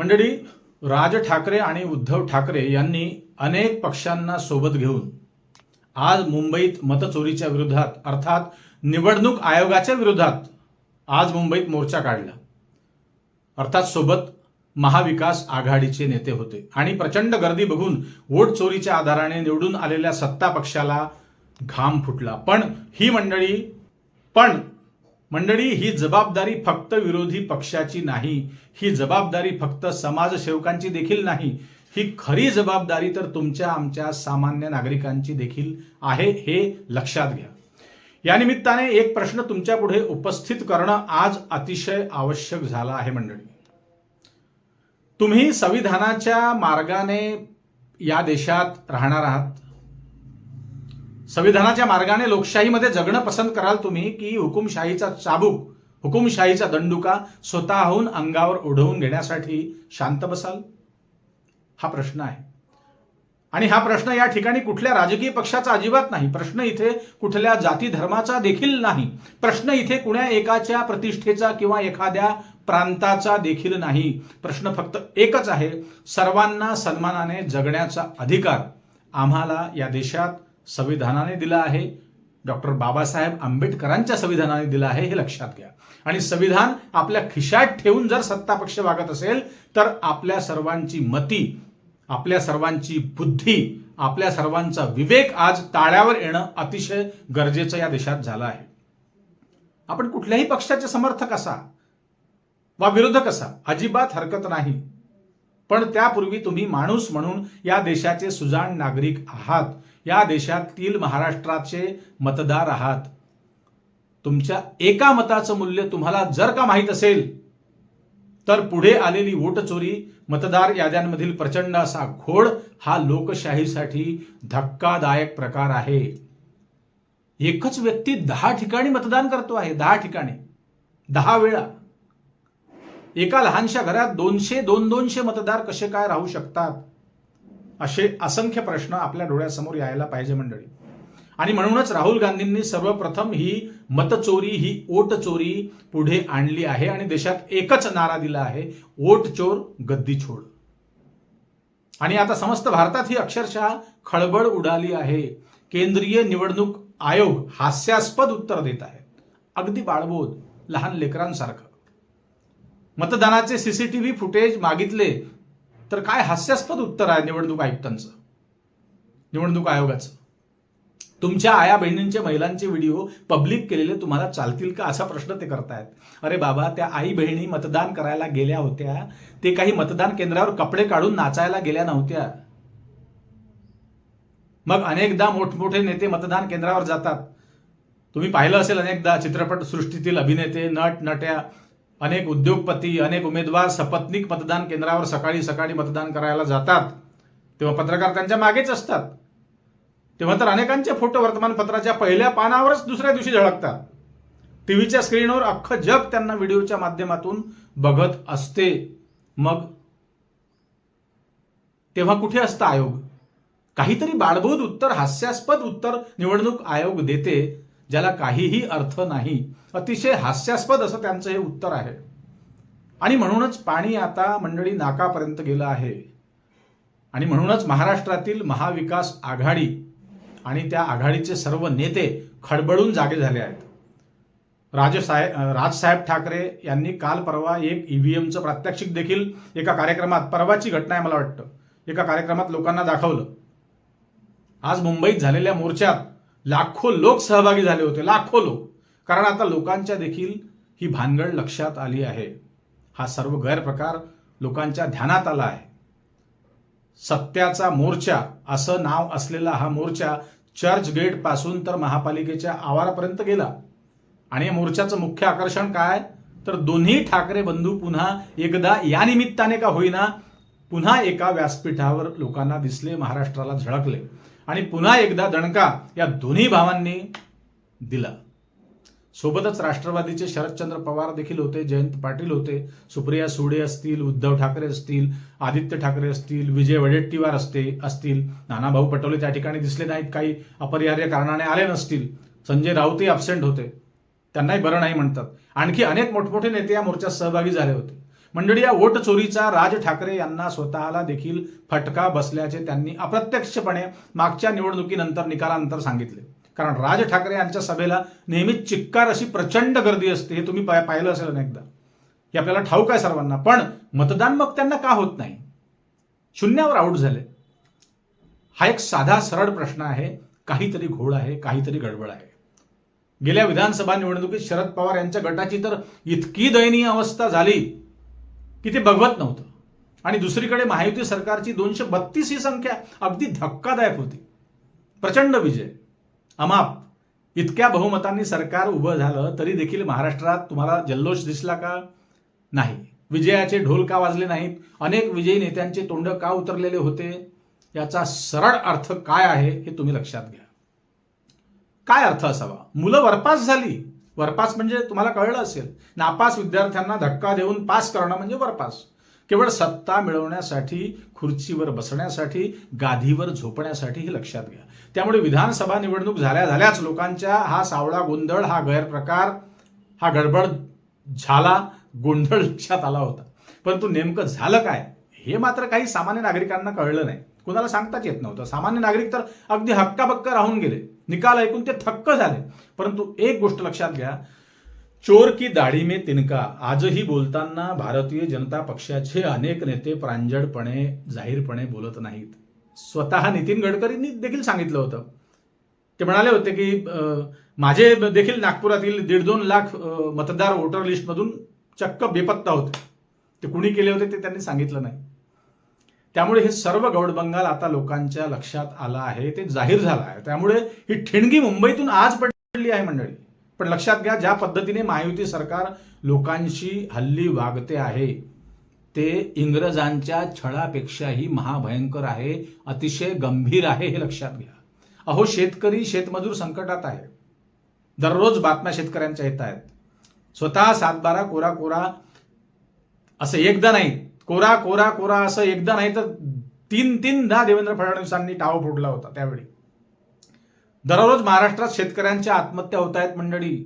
मंडळी राज ठाकरे आणि उद्धव ठाकरे यांनी अनेक पक्षांना सोबत घेऊन आज मुंबईत मतचोरीच्या विरोधात अर्थात निवडणूक आयोगाच्या विरोधात आज मुंबईत मोर्चा काढला. अर्थात सोबत महाविकास आघाडीचे नेते होते आणि प्रचंड गर्दी बघून वोट चोरीच्या आधाराने निवडून आलेल्या सत्ता पक्षाला घाम फुटला. पण ही मंडळी पण मंडळी ही जबाबदारी फक्त विरोधी पक्षाची नाही ही जबाबदारी फक्त समाजसेवकांची देखील नाही ही खरी जबाबदारी तर तुमच्या आमच्या सामान्य नागरिकांची देखील आहे हे लक्षात घ्या. या निमित्ताने एक प्रश्न तुमच्यापुढे उपस्थित करणं आज अतिशय आवश्यक झालं आहे मंडळी. तुम्ही संविधानाच्या मार्गाने या देशात राहणार आहात. संविधानाच्या मार्गाने लोकशाहीमध्ये जगणं पसंत कराल तुम्ही की हुकुमशाहीचा चाबूक हुकुमशाहीचा दंडुका स्वतःहून अंगावर ओढवून घेण्यासाठी शांत बसाल? हा प्रश्न आहे. आणि हा प्रश्न या ठिकाणी कुठल्या राजकीय पक्षाचा अजिबात नाही. प्रश्न इथे कुठल्या जाती धर्माचा देखील नाही. प्रश्न इथे कुण्या एकाच्या प्रतिष्ठेचा किंवा एखाद्या प्रांताचा देखील नाही. प्रश्न फक्त एकच आहे. सर्वांना सन्मानाने जगण्याचा अधिकार आम्हाला या देशात संविधानाने दिला आहे. डॉक्टर बाबासाहेब आंबेडकरांच्या संविधानाने दिला आहे हे लक्षात घ्या. आणि संविधान आपल्या खिशात ठेवून जर सत्ता पक्ष वागत असेल तर आपल्या सर्वांची मती आपल्या सर्वांची बुद्धी आपल्या सर्वांचा विवेक आज ताळ्यावर येणं अतिशय गरजेचं या देशात झालं आहे. आपण कुठल्याही पक्षाचे समर्थक असा वा विरोधक असा अजिबात हरकत नाही. पण त्यापूर्वी तुम्ही माणूस म्हणून या देशाचे सुजाण नागरिक आहात. या देशातील महाराष्ट्राचे मतदार आहात. तुमच्या एका मताचं मूल्य तुम्हाला जर का माहीत असेल तर पुढे आलेली वोट चोरी मतदार याद्यांमधील प्रचंड असा घोड हा लोकशाहीसाठी धक्कादायक प्रकार आहे. एकच व्यक्ती दहा ठिकाणी मतदान करतो आहे दहा ठिकाणी दहा वेळा. एका लहानशा घरात दोनशे दोन दोनशे मतदार कसे काय राहू शकतात? असे असंख्य प्रश्न आपल्या डोळ्यासमोर यायला पाहिजे मंडळी. आणि म्हणूनच राहुल गांधींनी सर्वप्रथम ही मतचोरी ही ओट चोरी पुढे आणली आहे आणि देशात एकच नारा दिला आहे ओट चोर गद्दी छोड आणि आता समस्त भारतात ही अक्षरशः खळबळ उडाली आहे. केंद्रीय निवडणूक आयोग हास्यास्पद उत्तर देत आहे. अगदी बाळबोध लहान लेकरांसारखं. मतदानाचे सीसीटीव्ही फुटेज मागितले तर काय हास्यास्पद उत्तर आहे निवडणूक आयुक्तांचं? निवडणूक आयोगाचं. तुमच्या आया बहिणींचे महिलांचे व्हिडिओ पब्लिक केलेले तुम्हाला चालतील का असा प्रश्न ते करतायत. अरे बाबा त्या आई बहिणी मतदान करायला गेल्या होत्या. ते काही मतदान केंद्रावर कपडे काढून नाचायला गेल्या नव्हत्या. मग अनेकदा मोठमोठे नेते मतदान केंद्रावर जातात. तुम्ही पाहिलं असेल अनेकदा चित्रपट सृष्टीतील अभिनेते नट नट्या अनेक उद्योगपती अनेक उमेदवार सपत्निक मतदान केंद्रावर सकाळी सकाळी मतदान करायला जातात. तेव्हा पत्रकार त्यांच्या मागेच असतात. तेव्हा तर अनेकांचे फोटो वर्तमानपत्राच्या पहिल्या पानावरच दुसऱ्या दिवशी झळकतात. टीव्हीच्या स्क्रीनवर अख्खं जग त्यांना व्हिडिओच्या माध्यमातून बघत असते. मग तेव्हा कुठे असतं आयोग? काहीतरी बाळबोध उत्तर हास्यास्पद उत्तर निवडणूक आयोग देते. ज्याला काहीही अर्थ नाही. अतिशय हास्यास्पद असं त्यांचं हे उत्तर आहे. आणि म्हणूनच पाणी आता मंडळी नाकापर्यंत गेलं आहे. आणि म्हणूनच महाराष्ट्रातील महाविकास आघाडी आणि त्या आघाडीचे सर्व नेते खडबडून जागे झाले आहेत. राजसाहेब राजसाहेब ठाकरे यांनी काल परवा एक ईव्हीएमचं प्रात्यक्षिक देखील एका कार्यक्रमात परवाची घटना आहे मला वाटतं. एका कार्यक्रमात लोकांना दाखवलं. आज मुंबईत झालेल्या मोर्चात लाखो लोक सहभागी झाले होते लाखो लोक. कारण आता लोकांच्या देखील ही भानगड लक्षात आली आहे. हा सर्व गैरप्रकार लोकांच्या ध्यानात आला आहे. सत्याचा मोर्चा असं नाव असलेला हा मोर्चा चर्च गेटपासून तर महापालिकेच्या आवारापर्यंत गेला. आणि या मोर्चाचं मुख्य आकर्षण काय? तर दोन्ही ठाकरे बंधू पुन्हा एकदा या निमित्ताने का होईना पुन्हा एका व्यासपीठावर लोकांना दिसले महाराष्ट्राला झळकले. आणि पुन्हा एकदा दणका या दोन्ही भावांनी दिला. सोबतच राष्ट्रवादीचे शरदचंद्र पवार देखील होते जयंत पाटील होते सुप्रिया सुडे असतील उद्धव ठाकरे असतील आदित्य ठाकरे असतील विजय वडेट्टीवार असते असतील नानाभाऊ पटोले त्या ठिकाणी दिसले नाहीत काही अपरिहार्य कारणाने आले नसतील. संजय राऊतही अब्सेंट होते. त्यांनाही बरं नाही म्हणतात. आणखी अनेक मोठमोठे नेते या मोर्चात सहभागी झाले होते. मंडळी या वोट चोरीचा राज ठाकरे यांना स्वतःला देखील फटका बसल्याचे त्यांनी अप्रत्यक्षपणे मागच्या निवडणुकीनंतर निकालानंतर सांगितले. कारण राज ठाकरे यांच्या सभेला नेहमीच चिक्कार अशी प्रचंड गर्दी असते हे तुम्ही पाहिलं असेल अनेकदा. हे आपल्याला ठाऊक आहे सर्वांना पण मतदान मग त्यांना का होत नाही? शून्यावर आऊट झाले. हा एक साधा सरळ प्रश्न आहे काहीतरी घोळ आहे काहीतरी गडबड आहे. गेल्या विधानसभा निवडणुकीत शरद पवार यांच्या गटाची तर इतकी दयनीय अवस्था झाली की ते बघवत नव्हतं. आणि दुसरीकडे महायुती सरकारची दोनशे बत्तीस ही संख्या अगदी धक्कादायक होती. प्रचंड विजय. अमाप. इतक्या बहुमतांनी सरकार उभं झालं तरी देखील महाराष्ट्रात तुम्हाला जल्लोष दिसला का? नाही. विजयाचे ढोल का वाजले नाहीत? अनेक विजयी नेत्यांचे तोंड का उतरलेले होते? याचा सरळ अर्थ काय आहे हे तुम्ही लक्षात घ्या. काय अर्थ असावा? मुलं वरपास झाली. वरपास म्हणजे तुम्हाला कळलं असेल. नापास विद्यार्थ्यांना धक्का देऊन पास करणं म्हणजे वरपास. केवळ सत्ता मिळवण्यासाठी खुर्चीवर बसण्यासाठी गादीवर झोपण्यासाठी हे लक्षात घ्या. त्यामुळे विधानसभा निवडणूक झाल्या झाल्याच लोकांच्या हा सावळा गोंधळ हा गैरप्रकार हा गडबड झाला गोंधळ लक्षात आला होता. परंतु नेमकं झालं काय? हे मात्र काही सामान्य नागरिकांना कळलं नाही. कुणाला सांगताच येत नव्हतं. सामान्य नागरिक तर अगदी हक्काबक्क राहून गेले. निकाल ऐकून ते थक्क झाले. परंतु एक गोष्ट लक्षात घ्या. चोर की दाढी में तिनका. आजही बोलताना भारतीय जनता पक्षाचे अनेक नेते प्रांजळपणे जाहीरपणे बोलत नाहीत. स्वतः नितीन गडकरींनी देखील सांगितलं होतं. ते म्हणाले होते की माझे देखील नागपुरातील दीड दोन लाख मतदार वोटर लिस्टमधून चक्क बेपत्ता होते. ते कुणी केले होते ते त्यांनी सांगितलं नाही. त्यामुळे हे सर्व गौडबंगाल आता लोकांच्या लक्षात आलं आहे ते जाहीर झालं आहे. त्यामुळे ही ठिणगी मुंबईतून आज पडली आहे मंडळी. पण लक्षात घ्या ज्या पद्धतीने महायुती सरकार लोकांशी हल्ली वागते आहे ते इंग्रजांच्या छळापेक्षाही महाभयंकर आहे अतिशय गंभीर आहे हे लक्षात घ्या. अहो शेतकरी शेतमजूर संकटात आहे. दररोज बातम्या शेतकऱ्यांच्या येत आहेत. स्वतः सातबारा कोरा कोरा असं एकदा नाही कोरा कोरा कोरा असं एकदा नाही तर तीन तीनदा देवेंद्र फडणवीसांनी टाव फोडला होता त्यावेळी. दररोज महाराष्ट्रात शेतकऱ्यांच्या आत्महत्या होत आहेत मंडळी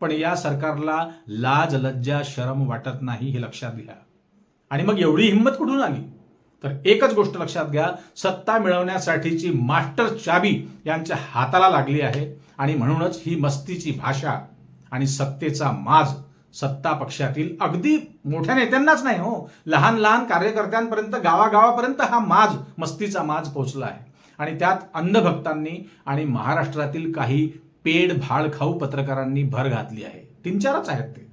पण या सरकारला लाज लज्जा शरम वाटत नाही हे लक्षात घ्या. आणि मग एवढी हिंमत कुठून आली? तर एकच गोष्ट लक्षात घ्या सत्ता मिळवण्यासाठीची मास्टर चाबी यांच्या हाताला लागली आहे आणि म्हणूनच ही मस्तीची भाषा आणि सत्तेचा माज सत्ता पक्षातील अगदी मोठ्या नेत्यांनाच नाही हो. लहान लहान कार्यकर्त्यांपर्यंत गावागावापर्यंत हा माज मस्तीचा माज पोचला आहे. आणि त्यात अंधभक्तांनी आणि महाराष्ट्रातील काही पेड भाळ खाऊ पत्रकारांनी भर घातली आहे. तीन चारच आहेत ते.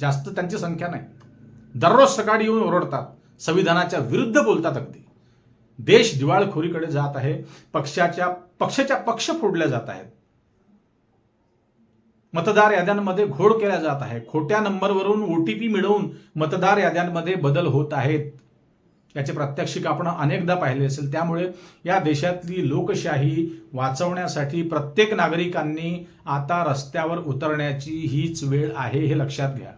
जास्त त्यांची संख्या नाही. दररोज सकाळी येऊन ओरडतात. संविधानाच्या विरुद्ध बोलतात अगदी. देश दिवाळखोरीकडे जात आहे. पक्षाच्या पक्षाच्या पक्ष फोडल्या जात आहेत. मतदार याद्यांमध्ये घोड केला जात आहे. खोट्या नंबरवरून ओटीपी मिळवून मतदार याद्यांमध्ये बदल होत आहेत. याचे प्रात्यक्षिक आपण अनेकदा पाहिले असेल. त्यामुळे या देशातली लोकशाही वाचवण्यासाठी प्रत्येक नागरिकांनी आता रस्त्यावर उतरण्याची हीच वेळ आहे हे लक्षात घ्या.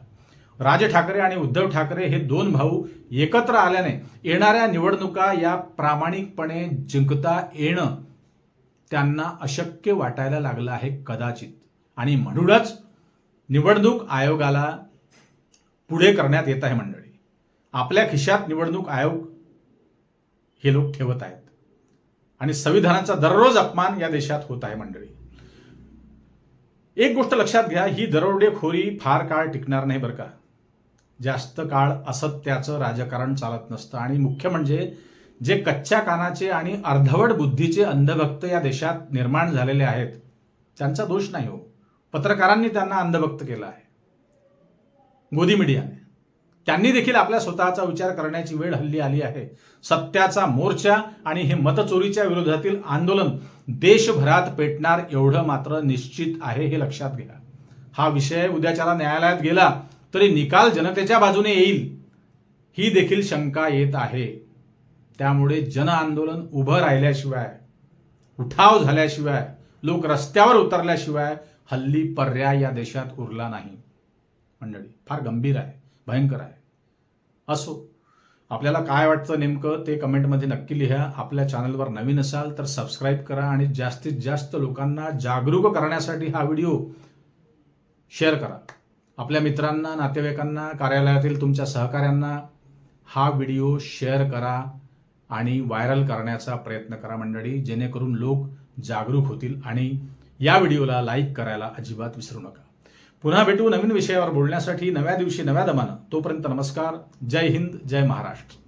राज ठाकरे आणि उद्धव ठाकरे हे दोन भाऊ एकत्र आल्याने येणाऱ्या निवडणुका या प्रामाणिकपणे जिंकता येणं त्यांना अशक्य वाटायला लागलं आहे कदाचित. आणि म्हणूनच निवडणूक आयोगाला पुढे करण्यात येत आहे मंडळी. आपल्या खिशात निवडणूक आयोग हे लोक ठेवत आहेत. आणि संविधानाचा दररोज अपमान या देशात होत आहे मंडळी. एक गोष्ट लक्षात घ्या ही दरोडेखोरी फार काळ टिकणार नाही बरं का. जास्त काळ असत्याचं राजकारण चालत नसतं. आणि मुख्य म्हणजे जे कच्च्या कानाचे आणि अर्धवट बुद्धीचे अंधभक्त या देशात निर्माण झालेले आहेत त्यांचा दोष नाही हो. पत्रकारांनी त्यांना अंधभक्त केलं आहे. गोदी मीडियाने. त्यांनी देखील आपल्या स्वतःचा विचार करण्याची वेळ हल्ली आली आहे. सत्याचा मोर्चा आणि हे मतचोरीच्या विरोधातील आंदोलन देशभरात पेटणार एवढं मात्र निश्चित आहे हे लक्षात घ्या. हा विषय उद्याच्याला न्यायालयात गेला तरी निकाल जनतेच्या बाजूने येईल ही देखील शंका येत आहे. त्यामुळे जन आंदोलन उभं राहिल्याशिवाय उठाव झाल्याशिवाय लोक रस्त्यावर उतरल्याशिवाय हल्ली पर्याय या देशात उरला नाही. मंडळी फार गंभीर आहे भयंकर आहे. असो आपल्याला काय वाटतं नेमकं ते कमेंटमध्ये नक्की लिहा. आपल्या चॅनलवर नवीन असाल तर सबस्क्राईब करा आणि जास्तीत जास्त लोकांना जागरूक करण्यासाठी हा व्हिडिओ शेअर करा. आपल्या मित्रांना नातेवाईकांना कार्यालयातील तुमच्या सहकाऱ्यांना हा व्हिडिओ शेअर करा आणि व्हायरल करण्याचा प्रयत्न करा मंडळी. जेणेकरून लोक जागरूक होतील आणि या व्हिडिओला लाईक करायला अजिबात विसरू नका. पुन्हा भेटू नवीन विषयावर बोलण्यासाठी नव्या दिवशी नव्या दमानं. तोपर्यंत नमस्कार. जय हिंद जय महाराष्ट्र.